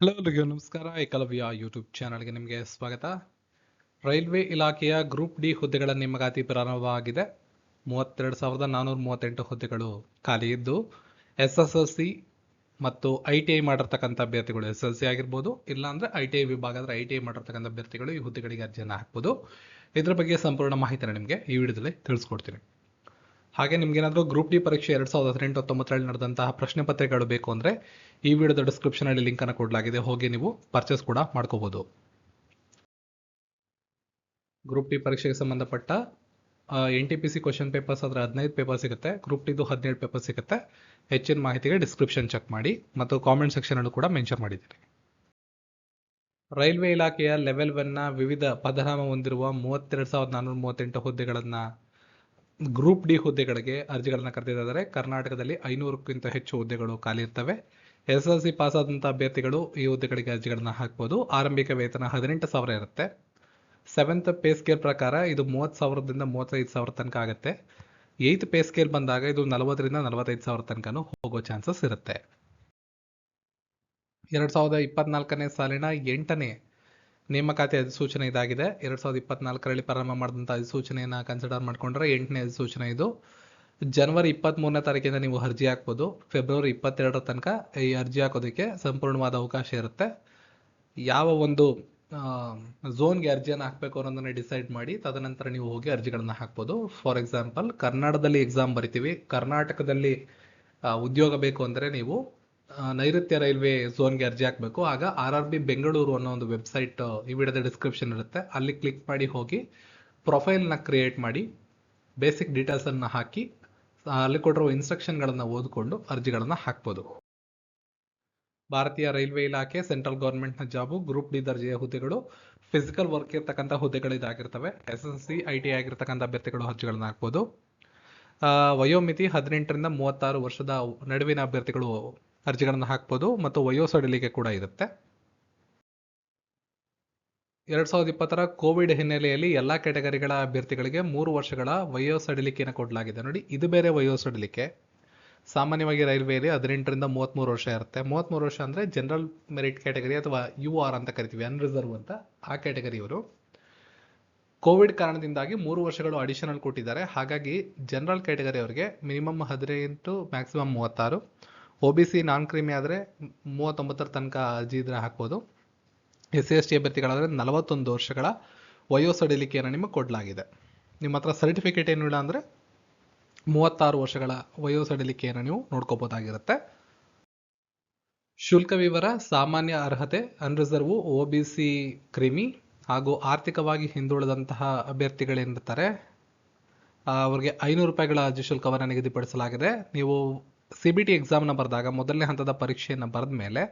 Hello ಎಲ್ರಿಗೂ, ನಮಸ್ಕಾರ. Eklavya YouTube ಚಾನಲ್ಗೆ ನಿಮಗೆ ಸ್ವಾಗತ. ರೈಲ್ವೆ ಇಲಾಖೆಯ ಗ್ರೂಪ್ ಡಿ ಹುದ್ದೆಗಳ ನೇಮಕಾತಿ ಪ್ರಾರಂಭವಾಗಿದೆ. ಮೂವತ್ತೆರಡು ಸಾವಿರದ ನಾನ್ನೂರ ಮೂವತ್ತೆಂಟು ಹುದ್ದೆಗಳು ಖಾಲಿ ಇದ್ದು, ಎಸ್ ಎಸ್ ಎಲ್ ಸಿ ಮತ್ತು ಐ ಟಿ ಐ ಮಾಡಿರ್ತಕ್ಕಂಥ ಅಭ್ಯರ್ಥಿಗಳು ಎಸ್ ಎಲ್ ಸಿ ಆಗಿರ್ಬೋದು, ಇಲ್ಲಾಂದರೆ ಐ ಟಿ ಐ ವಿಭಾಗ ಅಂದರೆ ಐ ಟಿ ಐ ಮಾಡಿರ್ತಕ್ಕಂಥ ಅಭ್ಯರ್ಥಿಗಳು ಈ ಹುದ್ದೆಗಳಿಗೆ ಅರ್ಜಿಯನ್ನು ಹಾಕ್ಬೋದು. ಇದರ ಬಗ್ಗೆ ಸಂಪೂರ್ಣ ಮಾಹಿತಿಯನ್ನು ನಿಮಗೆ ಈ ವಿಡಿಯೋದಲ್ಲಿ ತಿಳಿಸ್ಕೊಡ್ತೀನಿ. ಹಾಗೆ ನಿಮ್ಗೇನಾದರೂ ಗ್ರೂಪ್ ಡಿ ಪರೀಕ್ಷೆ ಎರಡ್ ಸಾವಿರದ ಹದಿನೆಂಟು ಹತ್ತೊಂಬತ್ತರಲ್ಲಿ ನಡೆದಂತಹ ಪ್ರಶ್ನೆ ಪತ್ರಿಕೆಗಳು ಬೇಕು ಅಂದರೆ ಈ ವಿಡಿಯೋದ ಡಿಸ್ಕ್ರಿಪ್ಷನಲ್ಲಿ ಲಿಂಕನ್ನು ಕೊಡಲಾಗಿದೆ. ಹೋಗಿ ನೀವು ಪರ್ಚೇಸ್ ಕೂಡ ಮಾಡ್ಕೋಬಹುದು ಗ್ರೂಪ್ ಡಿ ಪರೀಕ್ಷೆಗೆ ಸಂಬಂಧಪಟ್ಟ N T P C question papers ಆದರೆ ಹದಿನೈದು ಪೇಪರ್ ಸಿಗುತ್ತೆ. ಗ್ರೂಪ್ ಡಿದು ಹದಿನೇಳು ಪೇಪರ್ ಸಿಗುತ್ತೆ. ಹೆಚ್ಚಿನ ಮಾಹಿತಿಗೆ ಡಿಸ್ಕ್ರಿಪ್ಷನ್ ಚೆಕ್ ಮಾಡಿ ಮತ್ತು ಕಾಮೆಂಟ್ ಸೆಕ್ಷನಲ್ಲೂ ಕೂಡ ಮೆನ್ಷನ್ ಮಾಡಿದ್ದೀನಿ ರೈಲ್ವೆ ಇಲಾಖೆಯ ಲೆವೆಲ್ ಒನ್ನ ವಿವಿಧ ಪದನಾಮ ಹೊಂದಿರುವ ಮೂವತ್ತೆರಡು ಸಾವಿರದ ನಾನ್ನೂರ ಮೂವತ್ತೆಂಟು ಹುದ್ದೆಗಳನ್ನು ಗ್ರೂಪ್ ಡಿ ಹುದ್ದೆಗಳಿಗೆ ಅರ್ಜಿಗಳನ್ನು ಕರೆದಿದ್ದಾರೆ. ಕರ್ನಾಟಕದಲ್ಲಿ ಐನೂರಕ್ಕಿಂತ ಹೆಚ್ಚು ಹುದ್ದೆಗಳು ಖಾಲಿ ಇರ್ತವೆ. ಎಸ್ ಎಲ್ ಸಿ ಪಾಸ್ ಆದಂಥ ಅಭ್ಯರ್ಥಿಗಳು ಈ ಹುದ್ದೆಗಳಿಗೆ ಅರ್ಜಿಗಳನ್ನು ಹಾಕ್ಬೋದು. ಆರಂಭಿಕ ವೇತನ ಹದಿನೆಂಟು ಸಾವಿರ ಇರುತ್ತೆ. ಸೆವೆಂತ್ ಪೇ ಸ್ಕೇಲ್ ಪ್ರಕಾರ ಇದು ಮೂವತ್ತು ಸಾವಿರದಿಂದ ಮೂವತ್ತೈದು ಸಾವಿರ ತನಕ ಆಗುತ್ತೆ. ಏಯ್ತ್ ಪೇ ಸ್ಕೇಲ್ ಬಂದಾಗ ಇದು ನಲವತ್ತರಿಂದ ನಲವತ್ತೈದು ಸಾವಿರ ತನಕನೂ ಹೋಗೋ ಚಾನ್ಸಸ್ ಇರುತ್ತೆ. ಎರಡು ಸಾವಿರದ ಇಪ್ಪತ್ನಾಲ್ಕನೇ ಸಾಲಿನ ಎಂಟನೇ ನೇಮಕಾತಿ ಅಧಿಸೂಚನೆ ಇದಾಗಿದೆ. ಎರಡ್ ಸಾವಿರದ ಇಪ್ಪತ್ನಾಲ್ಕರಲ್ಲಿ ಪ್ರಾರಂಭ ಮಾಡಿದಂಥ ಅಧಿಸೂಚನೆಯನ್ನು ಕನ್ಸಿಡರ್ ಮಾಡಿಕೊಂಡ್ರೆ ಎಂಟನೇ ಅಧಿಸೂಚನೆ ಇದು. ಜನವರಿ ಇಪ್ಪತ್ತ್ಮೂರನೇ ತಾರೀಕಿಂದ ನೀವು ಅರ್ಜಿ ಹಾಕ್ಬೋದು. ಫೆಬ್ರವರಿ ಇಪ್ಪತ್ತೆರಡರ ತನಕ ಈ ಅರ್ಜಿ ಹಾಕೋದಕ್ಕೆ ಸಂಪೂರ್ಣವಾದ ಅವಕಾಶ ಇರುತ್ತೆ. ಯಾವ ಒಂದು ಝೋನ್ಗೆ ಅರ್ಜಿಯನ್ನು ಹಾಕಬೇಕು ಅನ್ನೋದನ್ನ ಡಿಸೈಡ್ ಮಾಡಿ ತದನಂತರ ನೀವು ಹೋಗಿ ಅರ್ಜಿಗಳನ್ನು ಹಾಕ್ಬೋದು. ಫಾರ್ ಎಕ್ಸಾಂಪಲ್, ಕರ್ನಾಟಕದಲ್ಲಿ ಎಕ್ಸಾಮ್ ಬರಿತೀವಿ. ಕರ್ನಾಟಕದಲ್ಲಿ ಉದ್ಯೋಗ ಬೇಕು ಅಂದರೆ ನೀವು ನೈಋತ್ಯ ರೈಲ್ವೆ ಝೋನ್ಗೆ ಅರ್ಜಿ ಹಾಕಬೇಕು. ಆಗ ಆರ್ ಆರ್ ಬಿ ಬೆಂಗಳೂರು ಅನ್ನೋ ಒಂದು ವೆಬ್ಸೈಟ್, ಈ ವಿಡಿಯೋದ ಡಿಸ್ಕ್ರಿಪ್ಷನ್ ಇರುತ್ತೆ. ಅಲ್ಲಿ ಕ್ಲಿಕ್ ಮಾಡಿ ಹೋಗಿ ಪ್ರೊಫೈಲ್ನ ಕ್ರಿಯೇಟ್ ಮಾಡಿ ಬೇಸಿಕ್ ಡೀಟೇಲ್ಸನ್ನು ಹಾಕಿ, ಅಲ್ಲಿ ಕೊಟ್ಟಿರೋ ಇನ್ಸ್ಟ್ರಕ್ಷನ್ಗಳನ್ನು ಓದಿಕೊಂಡು ಅರ್ಜಿಗಳನ್ನು ಹಾಕ್ಬೋದು. ಭಾರತೀಯ ರೈಲ್ವೆ ಇಲಾಖೆ ಸೆಂಟ್ರಲ್ ಗೌರ್ಮೆಂಟ್ನ ಜಾಬು ಗ್ರೂಪ್ ಡಿ ದರ್ಜೆಯ ಹುದ್ದೆಗಳು ಫಿಸಿಕಲ್ ವರ್ಕ್ ಇರ್ತಕ್ಕಂಥ ಹುದ್ದೆಗಳು ಇದಾಗಿರ್ತವೆ S S C I T ಆಗಿರ್ತಕ್ಕಂಥ ಅಭ್ಯರ್ಥಿಗಳು ಅರ್ಜಿಗಳನ್ನು ಹಾಕ್ಬೋದು. ವಯೋಮಿತಿ ಹದಿನೆಂಟರಿಂದ ಮೂವತ್ತಾರು ವರ್ಷದ ನಡುವಿನ ಅಭ್ಯರ್ಥಿಗಳು ಅರ್ಜಿಗಳನ್ನು ಹಾಕ್ಬೋದು ಮತ್ತು ವಯೋಸಡಿಲಿಕೆ ಕೂಡ ಇರುತ್ತೆ. ಎರಡ್ ಸಾವಿರದ ಇಪ್ಪತ್ತರ ಕೋವಿಡ್ ಹಿನ್ನೆಲೆಯಲ್ಲಿ ಎಲ್ಲ ಕ್ಯಾಟಗರಿಗಳ ಅಭ್ಯರ್ಥಿಗಳಿಗೆ ಮೂರು ವರ್ಷಗಳ ವಯೋಸಡಿಲಿಕೆಯನ್ನು ಕೊಡಲಾಗಿದೆ. ನೋಡಿ, ಇದು ಬೇರೆ ವಯೋಸಡಿಲಿಕೆ ಸಾಮಾನ್ಯವಾಗಿ ರೈಲ್ವೆಯಲ್ಲಿ ಹದಿನೆಂಟರಿಂದ ಮೂವತ್ತ್ಮೂರು ವರ್ಷ ಇರುತ್ತೆ. ಮೂವತ್ತ್ಮೂರು ವರ್ಷ ಅಂದರೆ ಜನರಲ್ ಮೆರಿಟ್ ಕ್ಯಾಟಗರಿ ಅಥವಾ ಯು ಆರ್ ಅಂತ ಕರಿತೀವಿ, ಅನ್ರಿಸರ್ವ್ ಅಂತ ಆ ಕ್ಯಾಟಗರಿಯವರು ಕೋವಿಡ್ ಕಾರಣದಿಂದಾಗಿ ಮೂರು ವರ್ಷಗಳು ಅಡಿಷನಲ್ ಕೊಟ್ಟಿದ್ದಾರೆ. ಹಾಗಾಗಿ ಜನರಲ್ ಕ್ಯಾಟಗರಿ ಅವರಿಗೆ ಮಿನಿಮಮ್ ಹದಿನೆಂಟು ಮ್ಯಾಕ್ಸಿಮಮ್ ಮೂವತ್ತಾರು. ಒ ಬಿ ಸಿ ನಾನ್ ಕ್ರಿಮಿ ಆದರೆ ಮೂವತ್ತೊಂಬತ್ತರ ತನಕ ಅರ್ಜಿ ಇದ್ರೆ ಹಾಕ್ಬೋದು. ಎಸ್ ಸಿ ಎಸ್ ಟಿ ಅಭ್ಯರ್ಥಿಗಳಾದರೆ ನಲವತ್ತೊಂದು ವರ್ಷಗಳ ವಯೋಸಡಿಲಿಕೆಯನ್ನು ನಿಮಗೆ ಕೊಡಲಾಗಿದೆ. ನಿಮ್ಮ ಹತ್ರ ಸರ್ಟಿಫಿಕೇಟ್ ಏನು ಇಲ್ಲ ಅಂದರೆ ಮೂವತ್ತಾರು ವರ್ಷಗಳ ವಯೋಸಡಿಲಿಕೆಯನ್ನು ನೀವು ನೋಡ್ಕೋಬೋದಾಗಿರುತ್ತೆ. ಶುಲ್ಕ ವಿವರ, ಸಾಮಾನ್ಯ ಅರ್ಹತೆ ಅನ್ರಿಸರ್ವ್ ಒ ಬಿ ಸಿ ಕ್ರಿಮಿ ಹಾಗೂ ಆರ್ಥಿಕವಾಗಿ ಹಿಂದುಳಿದಂತಹ ಅಭ್ಯರ್ಥಿಗಳೇನಿರ್ತಾರೆ ಅವ್ರಿಗೆ ಐನೂರು ರೂಪಾಯಿಗಳ ಅರ್ಜಿ ಶುಲ್ಕವನ್ನು ನಿಗದಿಪಡಿಸಲಾಗಿದೆ. ನೀವು ಸಿ ಬಿ ಟಿ ಎಕ್ಸಾಮ್ನ ಬರೆದಾಗ ಮೊದಲನೇ ಹಂತದ ಪರೀಕ್ಷೆಯನ್ನು ಬರೆದ ಮೇಲೆ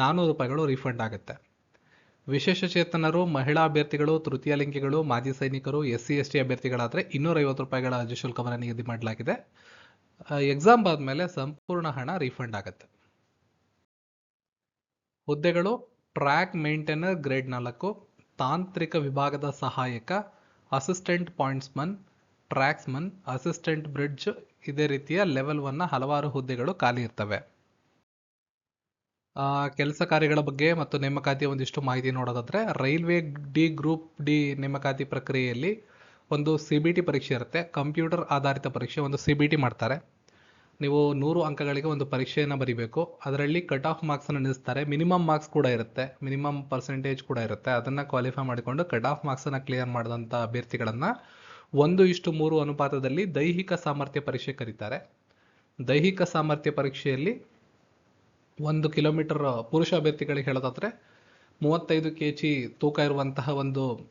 ನಾನ್ನೂರು ರೂಪಾಯಿಗಳು ರೀಫಂಡ್ ಆಗುತ್ತೆ. ವಿಶೇಷ ಚೇತನರು, ಮಹಿಳಾ ಅಭ್ಯರ್ಥಿಗಳು, ತೃತೀಯ ಲಿಂಗಿಗಳು, ಮಾಜಿ ಸೈನಿಕರು, ಎಸ್ ಸಿ, ಎಸ್ ಟಿ ಅಭ್ಯರ್ಥಿಗಳಾದರೆ ಇನ್ನೂರೈವತ್ತು ರೂಪಾಯಿಗಳ ಅರ್ಜಿ ಶುಲ್ಕವನ್ನು ನಿಗದಿ ಮಾಡಲಾಗಿದೆ. ಎಕ್ಸಾಮ್ ಆದಮೇಲೆ ಸಂಪೂರ್ಣ ಹಣ ರೀಫಂಡ್ ಆಗುತ್ತೆ. ಹುದ್ದೆಗಳು ಟ್ರ್ಯಾಕ್ ಮೇಂಟೈನರ್ ಗ್ರೇಡ್ ನಾಲ್ಕು, ತಾಂತ್ರಿಕ ವಿಭಾಗದ ಸಹಾಯಕ assistant pointsman tracksman assistant bridge ಇದೇ ರೀತಿಯ ಲೆವೆಲ್ ಒನ್ನ ಹಲವಾರು ಹುದ್ದೆಗಳು ಖಾಲಿ ಇರ್ತವೆ. ಕೆಲಸ ಕಾರ್ಯಗಳ ಬಗ್ಗೆ ಮತ್ತು ನೇಮಕಾತಿಯ ಒಂದಿಷ್ಟು ಮಾಹಿತಿ ನೋಡೋದಾದ್ರೆ, ರೈಲ್ವೆ ಡಿ ಗ್ರೂಪ್ ಡಿ ನೇಮಕಾತಿ ಪ್ರಕ್ರಿಯೆಯಲ್ಲಿ ಒಂದು ಸಿ ಬಿ ಟಿ ಪರೀಕ್ಷೆ ಇರುತ್ತೆ. ಕಂಪ್ಯೂಟರ್ ಆಧಾರಿತ ಪರೀಕ್ಷೆ ಒಂದು ಸಿ ಬಿ ಟಿ ಮಾಡ್ತಾರೆ. ನೀವು ನೂರು ಅಂಕಗಳಿಗೆ ಒಂದು ಪರೀಕ್ಷೆಯನ್ನು ಬರೀಬೇಕು. ಅದರಲ್ಲಿ ಕಟ್ ಆಫ್ ಮಾರ್ಕ್ಸನ್ನು ನಿಲ್ಲಿಸ್ತಾರೆ. ಮಿನಿಮಮ್ ಮಾರ್ಕ್ಸ್ ಕೂಡ ಇರುತ್ತೆ. ಮಿನಿಮಮ್ ಪರ್ಸೆಂಟೇಜ್ ಕೂಡ ಇರುತ್ತೆ. ಅದನ್ನು ಕ್ವಾಲಿಫೈ ಮಾಡಿಕೊಂಡು ಕಟ್ ಆಫ್ ಮಾರ್ಕ್ಸನ್ನು ಕ್ಲಿಯರ್ ಮಾಡಿದಂಥ ಅಭ್ಯರ್ಥಿಗಳನ್ನು ಒಂದು ಇಷ್ಟು ಮೂರು ಅನುಪಾತದಲ್ಲಿ ದೈಹಿಕ ಸಾಮರ್ಥ್ಯ ಪರೀಕ್ಷೆ ಕರೀತಾರೆ. ದೈಹಿಕ ಸಾಮರ್ಥ್ಯ ಪರೀಕ್ಷೆಯಲ್ಲಿ ಒಂದು ಕಿಲೋಮೀಟರ್ ಪುರುಷ ಅಭ್ಯರ್ಥಿಗಳಿಗೆ ಹೇಳೋದಾದರೆ ಮೂವತ್ತೈದು ಕೆ ಜಿ ತೂಕ ಇರುವಂತಹ ಒಂದು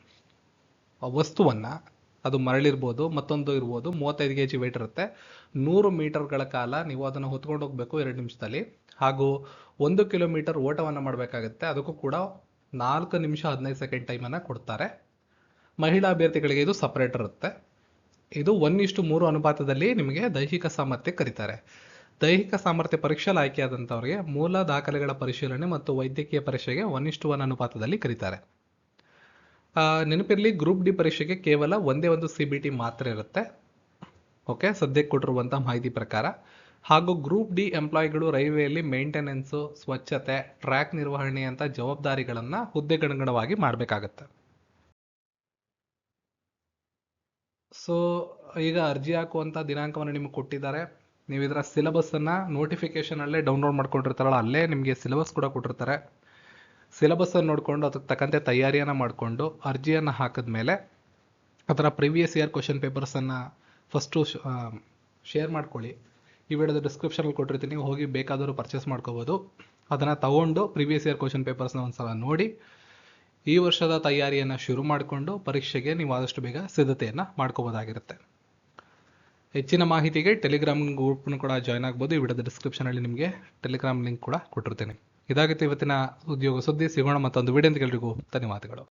ವಸ್ತುವನ್ನು, ಅದು ಮರಳಿರ್ಬೋದು, ಮತ್ತೊಂದು ಇರ್ಬೋದು, ಮೂವತ್ತೈದು ಕೆ ಜಿ ವೆಯ್ಟ್ ಇರುತ್ತೆ. ನೂರು ಮೀಟರ್ಗಳ ಕಾಲ ನೀವು ಅದನ್ನು ಹೊತ್ಕೊಂಡು ಹೋಗಬೇಕು ಎರಡು ನಿಮಿಷದಲ್ಲಿ. ಹಾಗೂ ಒಂದು ಕಿಲೋಮೀಟರ್ ಓಟವನ್ನು ಮಾಡಬೇಕಾಗುತ್ತೆ. ಅದಕ್ಕೂ ಕೂಡ ನಾಲ್ಕು ನಿಮಿಷ ಹದಿನೈದು ಸೆಕೆಂಡ್ ಟೈಮನ್ನು ಕೊಡ್ತಾರೆ. ಮಹಿಳಾ ಅಭ್ಯರ್ಥಿಗಳಿಗೆ ಇದು ಸಪರೇಟ್ ಇರುತ್ತೆ. ಇದು ಒನ್ ಇಷ್ಟು ಮೂರು ಅನುಪಾತದಲ್ಲಿ ನಿಮಗೆ ದೈಹಿಕ ಸಾಮರ್ಥ್ಯ ಕರೀತಾರೆ. ದೈಹಿಕ ಸಾಮರ್ಥ್ಯ ಪರೀಕ್ಷೆಯಲ್ಲಿ ಆಯ್ಕೆಯಾದಂಥವ್ರಿಗೆ ಮೂಲ ದಾಖಲೆಗಳ ಪರಿಶೀಲನೆ ಮತ್ತು ವೈದ್ಯಕೀಯ ಪರೀಕ್ಷೆಗೆ ಒನ್ ಇಷ್ಟು ಒನ್ ಅನುಪಾತದಲ್ಲಿ ಕರೀತಾರೆ. ನೆನಪಿರಲಿ ಗ್ರೂಪ್ ಡಿ ಪರೀಕ್ಷೆಗೆ ಕೇವಲ ಒಂದೇ ಒಂದು ಸಿ ಬಿ ಟಿ ಮಾತ್ರ ಇರುತ್ತೆ. ಓಕೆ ಸದ್ಯಕ್ಕೆ ಕೊಟ್ಟಿರುವಂಥ ಮಾಹಿತಿ ಪ್ರಕಾರ. ಹಾಗೂ ಗ್ರೂಪ್ ಡಿ ಎಂಪ್ಲಾಯಿಗಳು ರೈಲ್ವೆಯಲ್ಲಿ ಮೇಂಟೆನೆನ್ಸು ಸ್ವಚ್ಛತೆ ಟ್ರ್ಯಾಕ್ ನಿರ್ವಹಣೆ ಅಂತ ಜವಾಬ್ದಾರಿಗಳನ್ನು ಹುದ್ದೆಗನುಗುಣವಾಗಿ ಮಾಡಬೇಕಾಗತ್ತೆ. ಸೊ ಈಗ ಅರ್ಜಿ ಹಾಕುವಂಥ ದಿನಾಂಕವನ್ನು ನಿಮಗೆ ಕೊಟ್ಟಿದ್ದಾರೆ. ನೀವು ಇದರ ಸಿಲೆಬಸ್ಸನ್ನು ನೋಟಿಫಿಕೇಷನಲ್ಲೇ ಡೌನ್ಲೋಡ್ ಮಾಡ್ಕೊಂಡಿರ್ತಾರಲ್ಲ, ಅಲ್ಲೇ ನಿಮಗೆ ಸಿಲೆಬಸ್ ಕೂಡ ಕೊಟ್ಟಿರ್ತಾರೆ. ಸಿಲೆಬಸ್ಸನ್ನು ನೋಡಿಕೊಂಡು ಅದಕ್ಕೆ ತಕ್ಕಂತೆ ತಯಾರಿಯನ್ನು ಮಾಡಿಕೊಂಡು ಅರ್ಜಿಯನ್ನು ಹಾಕಿದ್ಮೇಲೆ ಅದರ ಪ್ರಿವಿಯಸ್ ಇಯರ್ ಕ್ವಶನ್ ಪೇಪರ್ಸನ್ನು ಫಸ್ಟು ಶೇರ್ ಮಾಡ್ಕೊಳ್ಳಿ. ಈ ವಿಡಿಯೋದ ಡಿಸ್ಕ್ರಿಪ್ಷನಲ್ಲಿ ಕೊಟ್ಟಿರ್ತೀನಿ, ಹೋಗಿ ಬೇಕಾದರೂ ಪರ್ಚೇಸ್ ಮಾಡ್ಕೋಬೋದು. ಅದನ್ನು ತಗೊಂಡು ಪ್ರಿವಿಯಸ್ ಇಯರ್ ಕ್ವಶನ್ ಪೇಪರ್ಸ್ನ ಒಂದ್ಸಲ ನೋಡಿ ಈ ವರ್ಷದ ತಯಾರಿಯನ್ನು ಶುರು ಮಾಡಿಕೊಂಡು ಪರೀಕ್ಷೆಗೆ ನೀವು ಆದಷ್ಟು ಬೇಗ ಸಿದ್ಧತೆಯನ್ನು ಮಾಡ್ಕೋಬೋದಾಗಿರುತ್ತೆ. ಹೆಚ್ಚಿನ ಮಾಹಿತಿಗೆ ಟೆಲಿಗ್ರಾಮ್ ಗ್ರೂಪ್ನು ಕೂಡ ಜಾಯ್ನ್ ಆಗ್ಬೋದು. ಈ ವಿಡಿಯೋದ ಡಿಸ್ಕ್ರಿಪ್ಷನಲ್ಲಿ ನಿಮಗೆ ಟೆಲಿಗ್ರಾಮ್ ಲಿಂಕ್ ಕೂಡ ಕೊಟ್ಟಿರ್ತೇನೆ. ಇದಾಗಿತ್ತು ಇವತ್ತಿನ ಉದ್ಯೋಗ ಸುದ್ದಿ. ಸಿಗೋಣ ಮತ್ತೊಂದು ವಿಡಿಯೋ ಎಲ್ರಿಗೂ ಧನ್ಯವಾದಗಳು.